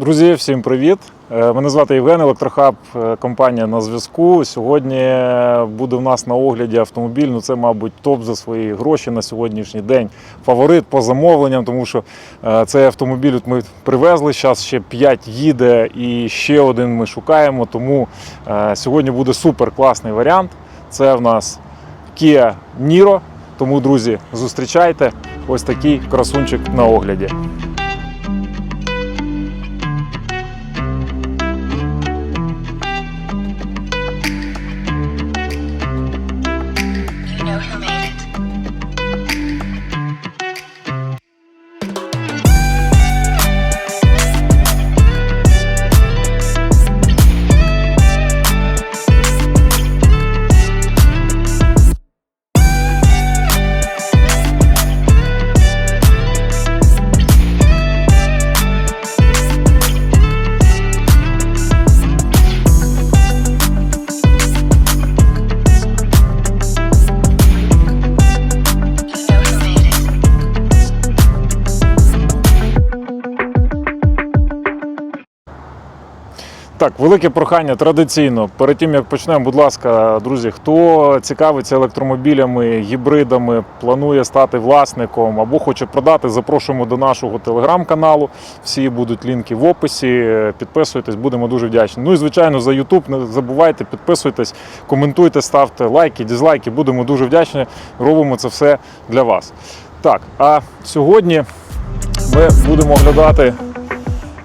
Друзі, всім привіт! Е, Мене звати Євген, Електрохаб, е, компанія на зв'язку. Сьогодні буде в нас на огляді автомобіль. Ну це, мабуть, топ за свої гроші на сьогоднішній день. Фаворит по замовленням, тому що е, цей автомобіль от ми привезли. Зараз ще 5 їде і ще один ми шукаємо. Тому е, сьогодні буде супер класний варіант. Це в нас Kia Niro. Тому, друзі, зустрічайте ось такий красунчик на огляді. Так, велике прохання традиційно. Перед тим як почнемо, будь ласка, друзі, хто цікавиться електромобілями, гібридами, планує стати власником або хоче продати, запрошуємо до нашого телеграм-каналу. Всі будуть лінки в описі. Підписуйтесь, будемо дуже вдячні. Ну і звичайно, за YouTube не забувайте, підписуйтесь, коментуйте, ставте лайки, дізлайки. Будемо дуже вдячні. Робимо це все для вас. Так, а сьогодні ми будемо оглядати.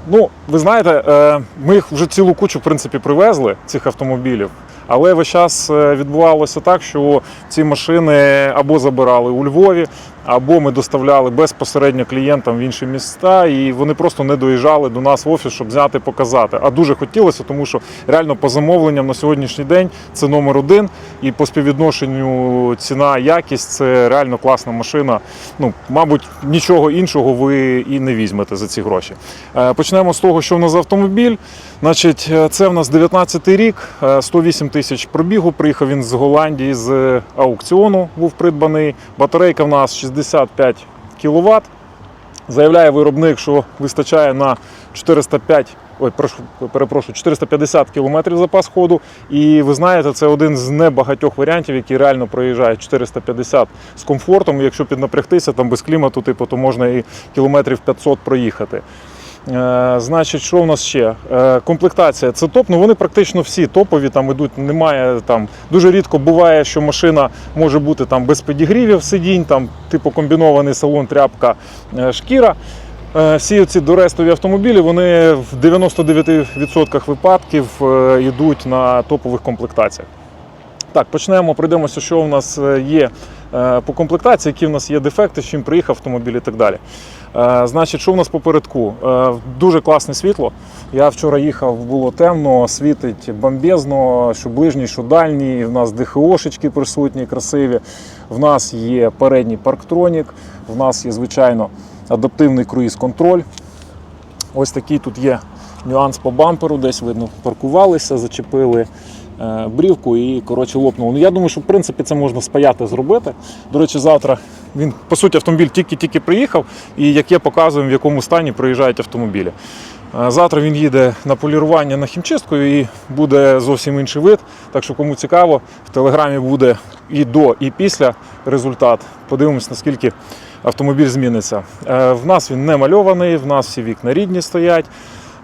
Ну, ви знаєте, е, ми їх вже цілу кучу в принципі привезли цих автомобілів. Але весь час е, відбувалося так, що ці машини або забирали у Львові, або ми доставляли безпосередньо клієнтам в інші міста, і вони просто не доїжджали до нас в офіс, щоб зняти, показати. А дуже хотілося, тому що реально по замовленням на сьогоднішній день це номер один. І по співвідношенню ціна, якість це реально класна машина. Ну, мабуть, нічого іншого ви і не візьмете за ці гроші. Е, Почнемо з того, що в нас за автомобіль. Значить, е, це в нас 19-й рік, е, 108 тисяч пробігу. Приїхав він з Голландії з аукціону, був придбаний. Батарейка в нас 65 кВт. Заявляє виробник, що вистачає на 405, ой, перепрошую, 450 км запас ходу. І ви знаєте, це один з небагатьох варіантів, який реально проїжджає 450 з комфортом. Якщо піднапрягтися там без клімату, типу, то можна і кілометрів 500 проїхати. Е, Значить, що в нас ще? Е, Комплектація це топ. Ну вони практично всі топові. Там ідуть. Немає там дуже рідко буває, що машина може бути там без підігрівів сидінь, там типу комбінований салон, тряпка, е, шкіра. Всі ці дорестові автомобілі вони в 99% випадків йдуть на топових комплектаціях. Так, почнемо, пройдемося, що у нас є по комплектації, які в нас є дефекти, з чим приїхав автомобіль і так далі. Е, Значить, що в нас попередку? Е, Дуже класне світло. Я вчора їхав, було темно, світить бомбезно, що ближній, що дальній. В нас ДХОшечки присутні, красиві. В нас є передній парктронік, в нас є, звичайно, адаптивний круїз-контроль. Ось такий тут є нюанс по бамперу, десь видно, паркувалися, зачепили брівку і коротше лопнуло. Ну я думаю, що в принципі це можна спаяти зробити. До речі, завтра він по суті автомобіль тільки-тільки приїхав, і як я показую, в якому стані приїжджають автомобілі. Е, Завтра він їде на полірування на хімчистку і буде зовсім інший вид. Так що, кому цікаво, в телеграмі буде і до, і після результат. Подивимось, наскільки автомобіль зміниться. Е, В нас він не мальований, в нас всі вікна рідні стоять.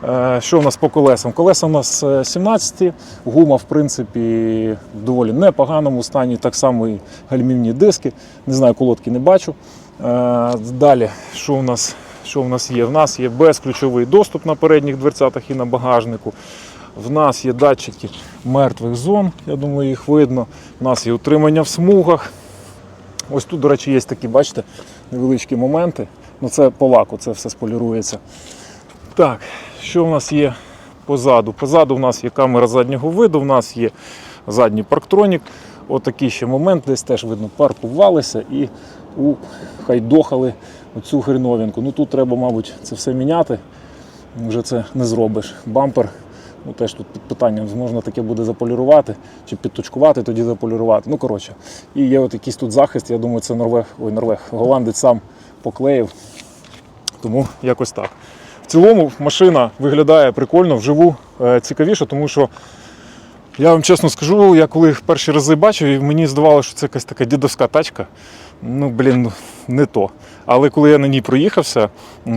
Е, Що в нас по колесам? Колеса у нас е, 17, гума, в принципі, в доволі непоганому стані, так само і гальмівні диски. Не знаю, колодки не бачу. Е, Далі, що у нас, що в нас є? В нас є безключовий доступ на передніх дверцятах і на багажнику. В нас є датчики мертвих зон, я думаю, їх видно. У нас є утримання в смугах. Ось тут, до речі, є такі, бачите, невеличкі моменти. Ну це по лаку, це все сполірується. Так, що в нас є позаду? Позаду в нас є камера заднього виду, в нас є задній парктронік. Отакий ще момент, десь теж видно, паркувалися і ухайдохали оцю хреновинку. Ну тут треба, мабуть, це все міняти. Вже це не зробиш. Бампер Ну, теж тут під питанням, можна таке буде заполірувати чи підточкувати, тоді заполірувати. Ну, коротше. І є от якийсь тут захист, я думаю, це Норвег, ой, Норвег, голландець сам поклеїв. Тому якось так. В цілому машина виглядає прикольно, вживу е, цікавіше, тому що я вам чесно скажу, я коли їх перші рази бачив, і мені здавалося, що це якась така дідовська тачка. Ну, блін, не то. Але коли я на ній проїхався,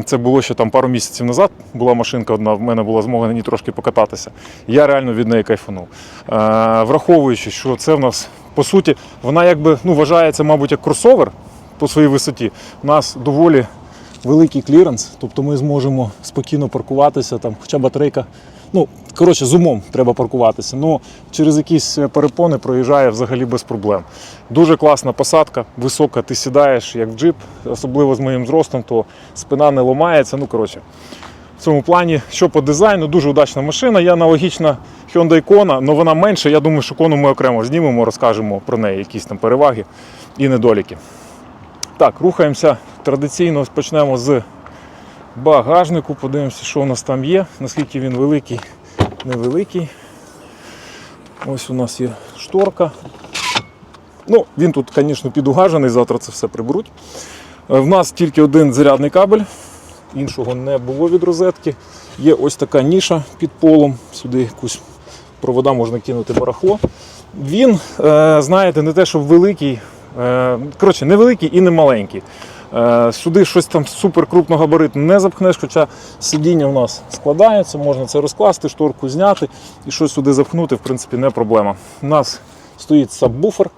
це було ще там пару місяців назад, була машинка одна, в мене була змога на ній трошки покататися. Я реально від неї кайфанув. Е, враховуючи, що це в нас, по суті, вона якби ну, вважається, мабуть, як кросовер по своїй висоті. У нас доволі великий кліренс, тобто ми зможемо спокійно паркуватися, там, хоча батарейка. Ну, коротше, з умом треба паркуватися. Ну, через якісь перепони проїжджає взагалі без проблем. Дуже класна посадка, висока, ти сідаєш як в джип, особливо з моїм зростом, то спина не ламається. Ну, коротше, в цьому плані, що по дизайну, дуже удачна машина. Є аналогічна Hyundai Kona, але вона менша. Я думаю, що Kona ми окремо знімемо, розкажемо про неї, якісь там переваги і недоліки. Так, рухаємося традиційно почнемо з багажнику. Подивимося, що у нас там є, наскільки він великий, невеликий. Ось у нас є шторка. Ну, він тут, звісно, підугажений, завтра це все приберуть. Е, В нас тільки один зарядний кабель, іншого не було від розетки. Є ось така ніша під полом, сюди якусь провода можна кинути барахло. Він, е, знаєте, не те, що великий, коротше, не великий і не маленький. Е, Сюди щось там супер крупногабаритне не запхнеш, хоча сидіння у нас складається, можна це розкласти, шторку зняти і щось сюди запхнути, в принципі, не проблема. У нас стоїть сабвуфер,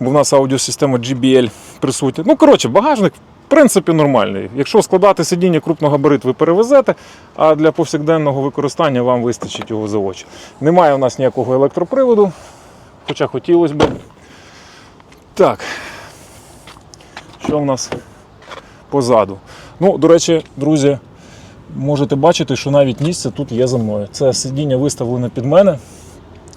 бо в нас аудіосистема GBL присутня. Ну, коротше, багажник. В принципі, нормальний. Якщо складати сидіння крупногабарит, ви перевезете, а для повсякденного використання вам вистачить його за очі. Немає у нас ніякого електроприводу, хоча хотілося б. Так, що в нас позаду? Ну, до речі, друзі, можете бачити, що навіть місце тут є за мною. Це сидіння виставлене під мене.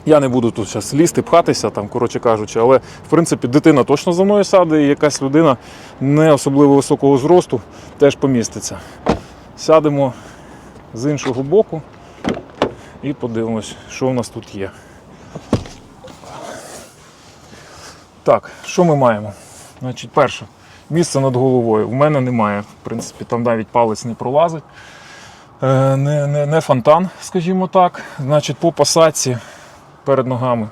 Я не буду тут зараз лізти, пхатися, там, коротше кажучи, але в принципі дитина точно за мною сяде, і якась людина не особливо високого зросту теж поміститься. Сядемо з іншого боку і подивимось, що в нас тут є. Так, що ми маємо? Значить, перше, місце над головою. У мене немає. В принципі, там навіть палець не пролазить. Е, Не, не, не фонтан, скажімо так. Значить, по посадці перед ногами.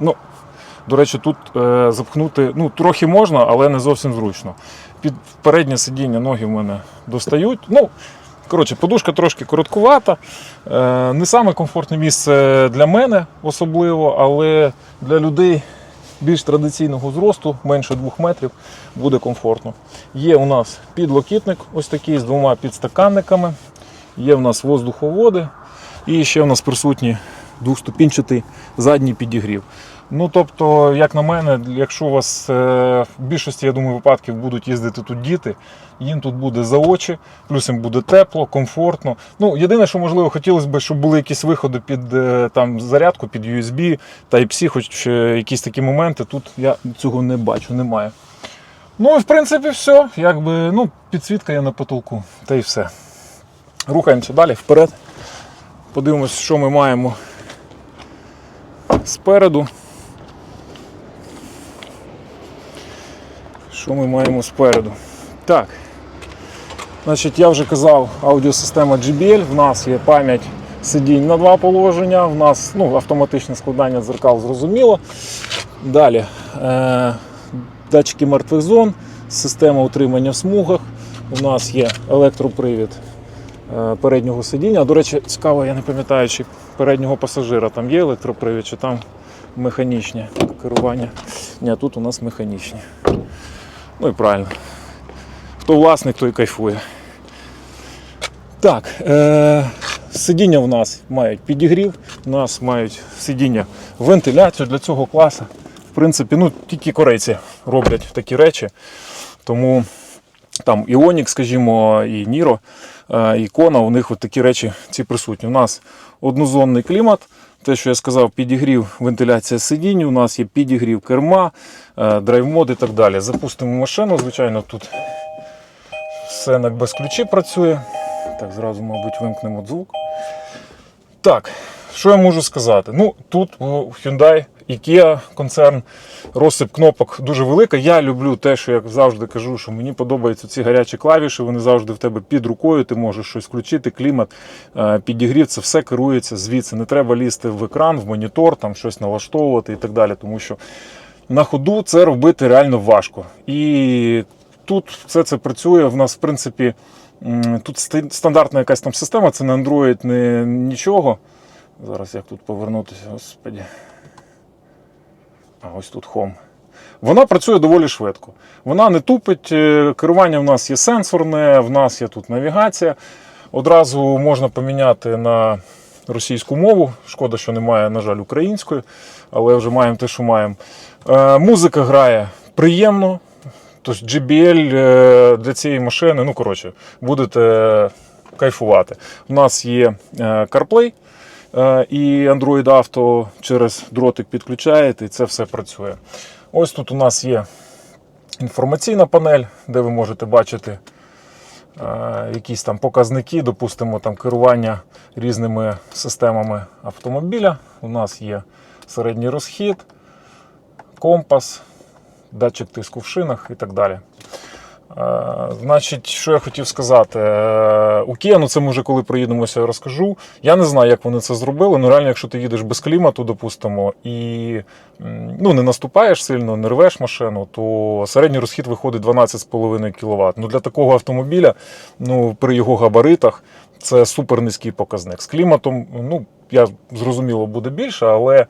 Ну, до речі, тут е, запхнути ну, трохи можна, але не зовсім зручно. Під переднє сидіння ноги в мене достають. Ну, коротше, подушка трошки короткувата. Е, не саме комфортне місце для мене особливо, але для людей більш традиційного зросту, менше 2 метрів, буде комфортно. Є у нас підлокітник, ось такий з двома підстаканниками. Є в нас воздуховоди. І ще в нас присутній двохступінчатий задній підігрів. Ну, тобто, як на мене, якщо у вас е, в більшості, я думаю, випадків будуть їздити тут діти, їм тут буде за очі, плюс їм буде тепло, комфортно. Ну, єдине, що можливо хотілося б, щоб були якісь виходи під е, там, зарядку, під USB, Type-C, хоч е, якісь такі моменти. Тут я цього не бачу, немає. Ну і в принципі все. Якби, ну, підсвітка є на потолку, та й все. Рухаємося далі вперед. Подивимось, що ми маємо спереду. Що ми маємо спереду? Так. Значить, я вже казав, аудіосистема JBL, в нас є пам'ять сидінь на два положення, в нас ну, автоматичне складання дзеркал зрозуміло. Далі е, датчики мертвих зон, система утримання в смугах. У нас є електропривід е, переднього сидіння. До речі, цікаво, я не пам'ятаю, чи переднього пасажира там є електропривід, чи там механічне керування. Ні, тут у нас механічні. Ну і правильно. Хто власник, той кайфує. Так, е- сидіння в нас мають підігрів, у нас мають сидіння вентиляцію для цього класу. В принципі, ну, тільки корейці роблять такі речі. Тому там і Onix, скажімо, і Niro, е, і Kona, у них от такі речі ці присутні. У нас однозонний клімат. Те, що я сказав, підігрів, вентиляція сидінь, у нас є підігрів керма, е, драйв-мод і так далі. Запустимо машину, звичайно, тут все без ключі працює. Так, зразу, мабуть, вимкнемо звук. Так, що я можу сказати? Ну, тут у Hyundai IKEA концерн, розсип кнопок дуже велика. Я люблю те, що я завжди кажу, що мені подобаються ці гарячі клавіші, вони завжди в тебе під рукою, ти можеш щось включити, клімат, е, підігрів, це все керується звідси. Не треба лізти в екран, в монітор, там щось налаштовувати і так далі. Тому що на ходу це робити реально важко. І тут все це працює. В нас, в принципі, тут стандартна якась там система, це не Android, не нічого. Зараз як тут повернутися, господі. Ось тут Home. Вона працює доволі швидко. Вона не тупить. е, Керування в нас є сенсорне, в нас є тут навігація. Одразу можна поміняти на російську мову. Шкода, що немає, на жаль, української, але вже маємо те, що маємо. Е, Музика грає приємно. Тобто JBL е, для цієї машини, ну коротше, будете кайфувати. У нас є CarPlay і Android Auto через дротик підключаєте, і це все працює. Ось тут у нас є інформаційна панель, де ви можете бачити е, якісь там показники, допустимо, там керування різними системами автомобіля. У нас є середній розхід, компас, датчик тиску в шинах і так далі. Е, Значить, що я хотів сказати? Е, У Kia, ну це ми вже коли приїдемося, розкажу. Я не знаю, як вони це зробили. Ну реально, якщо ти їдеш без клімату, допустимо, і ну, не наступаєш сильно, не рвеш машину, то середній розхід виходить 12,5 кВт. Ну, для такого автомобіля, ну, при його габаритах, це супер низький показник. З кліматом, ну, я зрозуміло, буде більше, але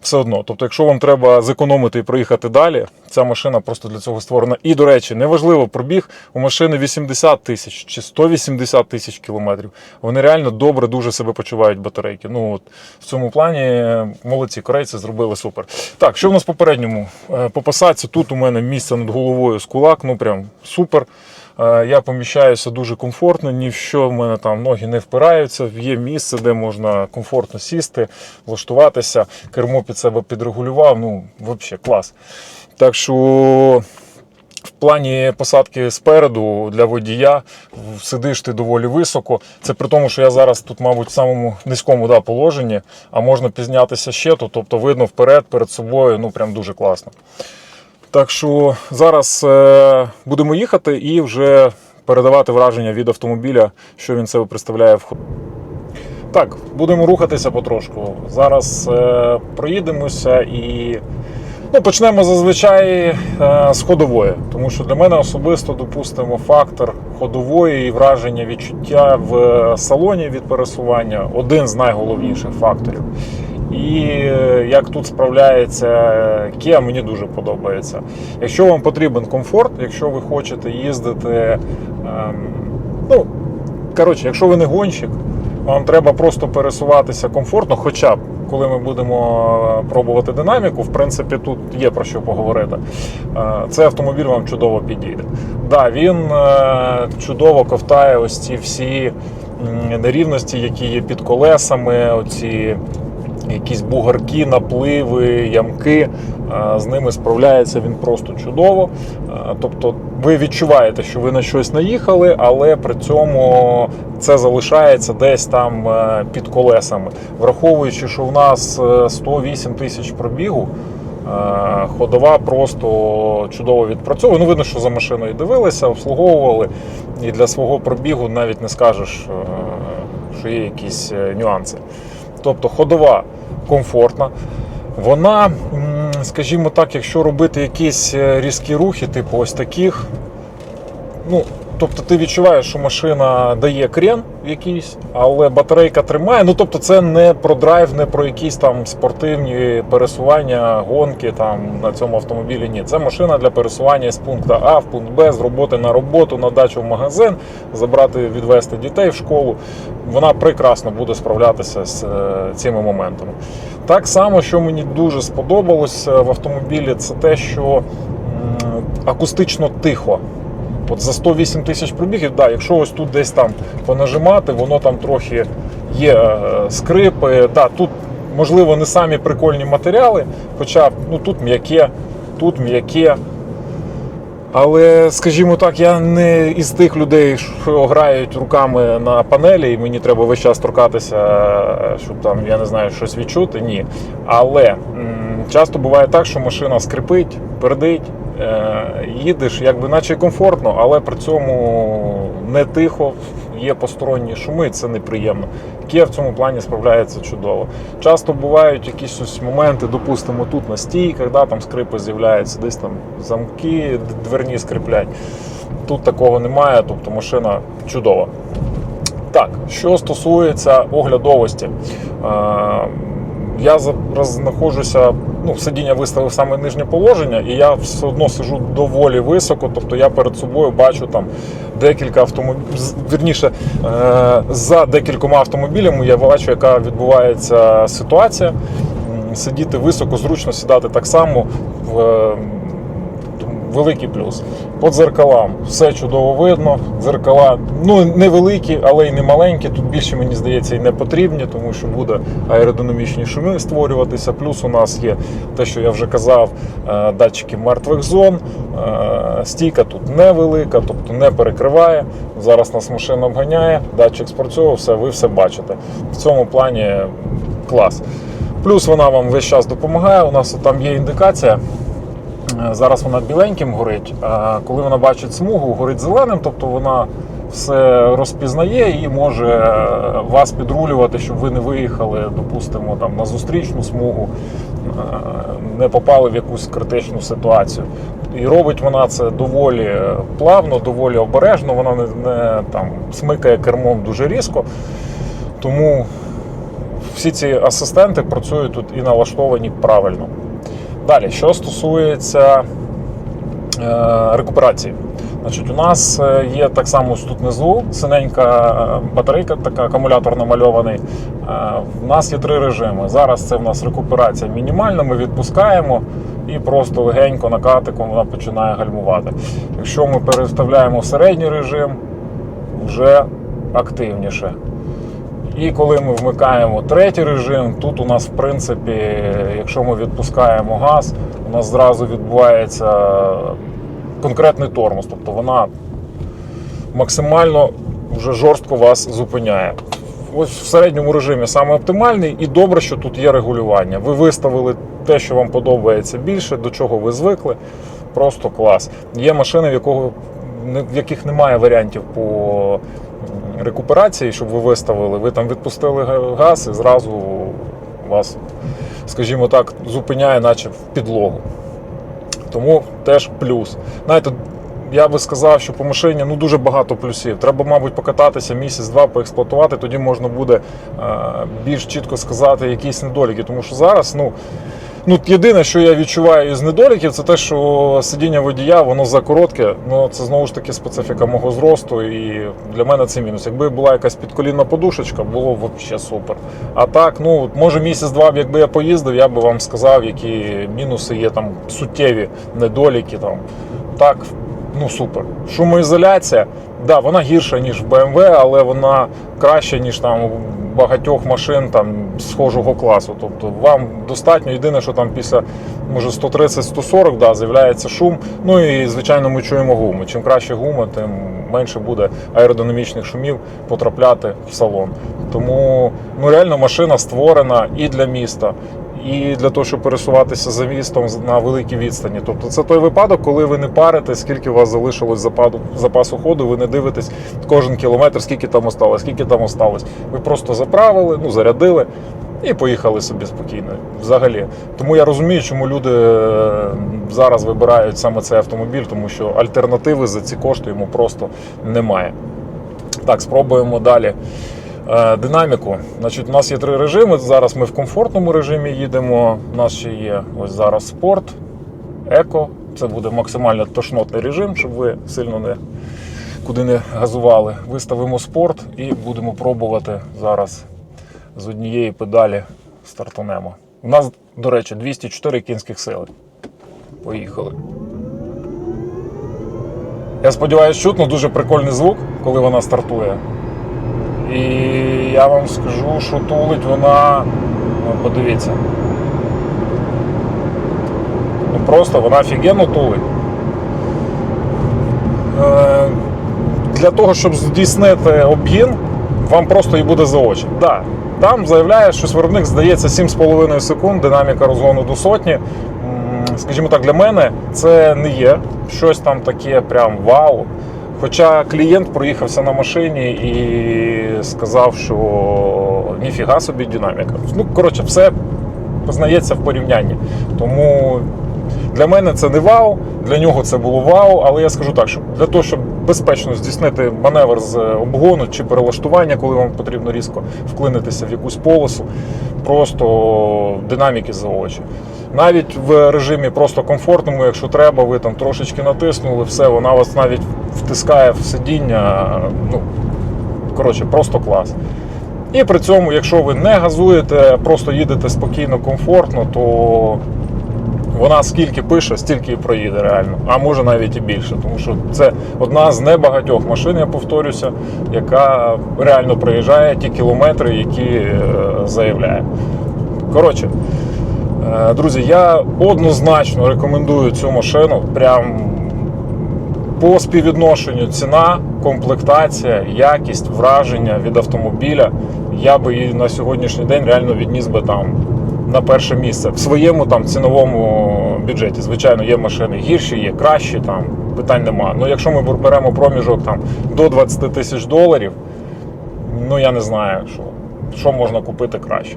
все одно. Тобто, якщо вам треба зекономити і проїхати далі, ця машина просто для цього створена. І, до речі, неважливо, пробіг у машини 80 тисяч чи 180 тисяч кілометрів. Вони реально добре дуже себе почувають батарейки. Ну от в цьому плані молодці, корейці зробили супер. Так, що в нас попередньому? Е, По посадці тут у мене місце над головою з кулак, ну прям супер. Е, Я поміщаюся дуже комфортно, ні в що в мене там ноги не впираються. Є місце, де можна комфортно сісти, влаштуватися. Кермо під себе підрегулював. Ну, взагалі клас. Так що в плані посадки спереду для водія сидиш ти доволі високо. Це при тому, що я зараз тут, мабуть, в самому низькому да, положенні, а можна пізнятися ще тут, тобто видно вперед, перед собою. Ну прям дуже класно. Так що зараз е, будемо їхати і вже передавати враження від автомобіля, що він себе представляє в. Так, будемо рухатися потрошку. Зараз е, проїдемося і ну, почнемо зазвичай е, з ходової. Тому що для мене особисто, допустимо, фактор ходової і враження відчуття в салоні від пересування один з найголовніших факторів. І е, як тут справляється Kia, мені дуже подобається. Якщо вам потрібен комфорт, якщо ви хочете їздити, ем, ну, коротше, якщо ви не гонщик, вам треба просто пересуватися комфортно, хоча б коли ми будемо пробувати динаміку, в принципі, тут є про що поговорити. Е, Цей автомобіль вам чудово підійде. Да, він е, чудово ковтає ось ці всі нерівності, які є під колесами, оці якісь бугарки, напливи, ямки. Е, З ними справляється він просто чудово. Е, Тобто ви відчуваєте, що ви на щось наїхали, але при цьому це залишається десь там е, під колесами. Враховуючи, що в нас е, 108 тисяч пробігу. Ходова просто чудово відпрацьовує. Ну, видно, що за машиною дивилися, обслуговували. І для свого пробігу навіть не скажеш, що є якісь нюанси. Тобто ходова комфортна. Вона, скажімо так, якщо робити якісь е, різкі рухи, типу ось таких, ну, тобто ти відчуваєш, що машина дає крен якийсь, але батарейка тримає. Ну, тобто, це не про драйв, не про якісь там спортивні пересування, гонки там на цьому автомобілі. Ні, це машина для пересування з пункту А в пункт Б, з роботи на роботу, на дачу в магазин, забрати, відвести дітей в школу. Вона прекрасно буде справлятися з е, цими моментами. Так само, що мені дуже сподобалось е, в автомобілі, це те, що акустично тихо. От за 108 тисяч пробігів, да, якщо ось тут десь там понажимати, воно там трохи є е, скрипи. Да, тут, можливо, не самі прикольні матеріали, хоча ну, тут м'яке, тут м'яке. Але, скажімо так, я не із тих людей, що грають руками на панелі, і мені треба весь час торкатися, щоб там, я не знаю, щось відчути. Ні. Але м, часто буває так, що машина скрипить, пердить, е, їдеш, якби наче комфортно, але при цьому не тихо, є посторонні шуми, це неприємно. Kia в цьому плані справляється чудово. Часто бувають якісь ось моменти, допустимо, тут на стійках, да, там скрипи з'являються, десь там замки дверні скриплять. Тут такого немає, тобто машина чудова. Так, що стосується оглядовості, е, я зараз знаходжуся, ну, сидіння виставив саме нижнє положення, і я все одно сижу доволі високо, тобто я перед собою бачу там декілька автомобілів, вірніше, е, за декількома автомобілями я бачу, яка відбувається ситуація. Сидіти високо, зручно сідати так само в е, великий плюс. По дзеркалам все чудово видно. Дзеркала ну невеликі, але й не маленькі. Тут більше мені здається і не потрібні, тому що буде аеродинамічні шуми створюватися. Плюс у нас є те, що я вже казав, е, датчики мертвих зон. Е, Стійка тут невелика, тобто не перекриває. Зараз нас машина обганяє, датчик спрацьовував, все, ви все бачите. В цьому плані клас. Плюс вона вам весь час допомагає. У нас там є індикація. Е, Зараз вона біленьким горить, а коли вона бачить смугу, горить зеленим, тобто вона все розпізнає і може е, вас підрулювати, щоб ви не виїхали, допустимо, там на зустрічну смугу, е, не попали в якусь критичну ситуацію. І робить вона це доволі плавно, доволі обережно, вона не, не там смикає кермом дуже різко. Тому всі ці асистенти працюють тут і налаштовані правильно. Далі, що стосується е, рекуперації. Значить, у нас е, є так само тут внизу синенька е, батарейка, така акумулятор намальований. Е, У нас є три режими. Зараз це в нас рекуперація мінімальна, ми відпускаємо і просто легенько накатиком вона починає гальмувати. Якщо ми переставляємо середній режим, вже активніше. І коли ми вмикаємо третій режим, тут у нас, в принципі, якщо ми відпускаємо газ, у нас зразу відбувається конкретний тормоз. Тобто вона максимально вже жорстко вас зупиняє. Ось в середньому режимі саме оптимальний, і добре, що тут є регулювання. Ви виставили те, що вам подобається більше, до чого ви звикли. Просто клас. Є машини, в, якого, в яких немає варіантів по рекуперації, щоб ви виставили. Ви там відпустили газ і зразу вас, скажімо так, зупиняє, наче в підлогу. Тому теж плюс. Знаєте, я би сказав, що по машині ну дуже багато плюсів. Треба, мабуть, покататися місяць-два, поексплуатувати, тоді можна буде е, більш чітко сказати якісь недоліки. Тому що зараз, ну. Ну, єдине, що я відчуваю із недоліків, це те, що сидіння водія, воно закоротке. Ну, це знову ж таки специфіка мого зросту, і для мене це мінус. Якби була якась підколінна подушечка, було б взагалі супер. А так, ну може місяць-два, якби я поїздив, я би вам сказав, які мінуси є там суттєві недоліки. Там. Так, ну супер. Шумоізоляція, да, вона гірша, ніж в BMW, але вона краща, ніж там багатьох машин там схожого класу. Тобто вам достатньо. Єдине, що там після може 130-140 да, з'являється шум. Ну і звичайно, ми чуємо гуми. Чим краще гума, тим менше буде аеродинамічних шумів потрапляти в салон. Тому ну реально машина створена і для міста. І для того, щоб пересуватися за містом на великій відстані. Тобто це той випадок, коли ви не парите, скільки у вас залишилось западу, запасу ходу, ви не дивитесь кожен кілометр, скільки там осталось, скільки там осталось. Ви просто заправили, ну зарядили і поїхали собі спокійно. Взагалі. Тому я розумію, чому люди е, зараз вибирають саме цей автомобіль, тому що альтернативи за ці кошти йому просто немає. Так, спробуємо далі. Е, Динаміку. Значить, у нас є три режими. Зараз ми в комфортному режимі їдемо. У нас ще є ось зараз спорт, еко. Це буде максимально тошнотний режим, щоб ви сильно не куди не газували. Виставимо спорт і будемо пробувати зараз з однієї педалі стартанемо. У нас, до речі, 204 кінських сили. Поїхали. Я сподіваюся, чутно дуже прикольний звук, коли вона стартує. І я вам скажу, що тулить вона, ну, подивіться. Ну просто вона офігенно тулить. Е, Для того, щоб здійснити обгін, вам просто і буде за очі. Да, там заявляє, що виробник здається 7,5 секунд, динаміка розгону до сотні. Скажімо так, для мене це не є щось там таке прям вау. Хоча клієнт проїхався на машині і сказав, що ніфіга собі динаміка. Ну, коротше, все познається в порівнянні. Тому для мене це не вау, для нього це було вау. Але я скажу так, що для того, щоб безпечно здійснити маневр з обгону чи перелаштування, коли вам потрібно різко вклинитися в якусь полосу, просто динаміки за очі. Навіть в режимі просто комфортному, якщо треба, ви там трошечки натиснули, все, вона вас навіть втискає в сидіння. Ну, коротше, просто клас. І при цьому, якщо ви не газуєте, просто їдете спокійно, комфортно, то вона скільки пише, стільки і проїде реально, а може навіть і більше. Тому що це одна з небагатьох машин, я повторюся, яка реально проїжджає ті кілометри, які е, заявляє. Коротше, е, друзі, я однозначно рекомендую цю машину. Прям по співвідношенню ціна, комплектація, якість, враження від автомобіля. Я би її на сьогоднішній день реально відніс би там на перше місце в своєму там ціновому бюджеті. Звичайно, є машини гірші, є кращі, там питань нема. Ну якщо ми беремо проміжок там до 20 тисяч доларів, ну я не знаю, що, що можна купити краще.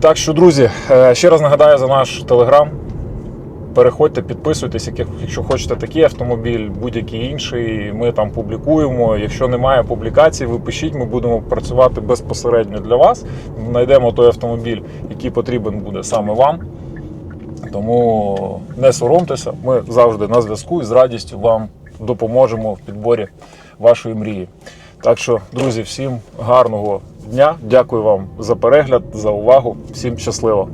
Так що, друзі, е, ще раз нагадаю за наш телеграм. Переходьте, підписуйтесь, якщо хочете такий автомобіль, будь-який інший. Ми там публікуємо. Якщо немає публікацій, ви пишіть, ми будемо працювати безпосередньо для вас. Знайдемо той автомобіль, який потрібен буде саме вам. Тому не соромтеся, ми завжди на зв'язку і з радістю вам допоможемо в підборі вашої мрії. Так що, друзі, всім гарного дня. Дякую вам за перегляд, за увагу. Всім щасливо!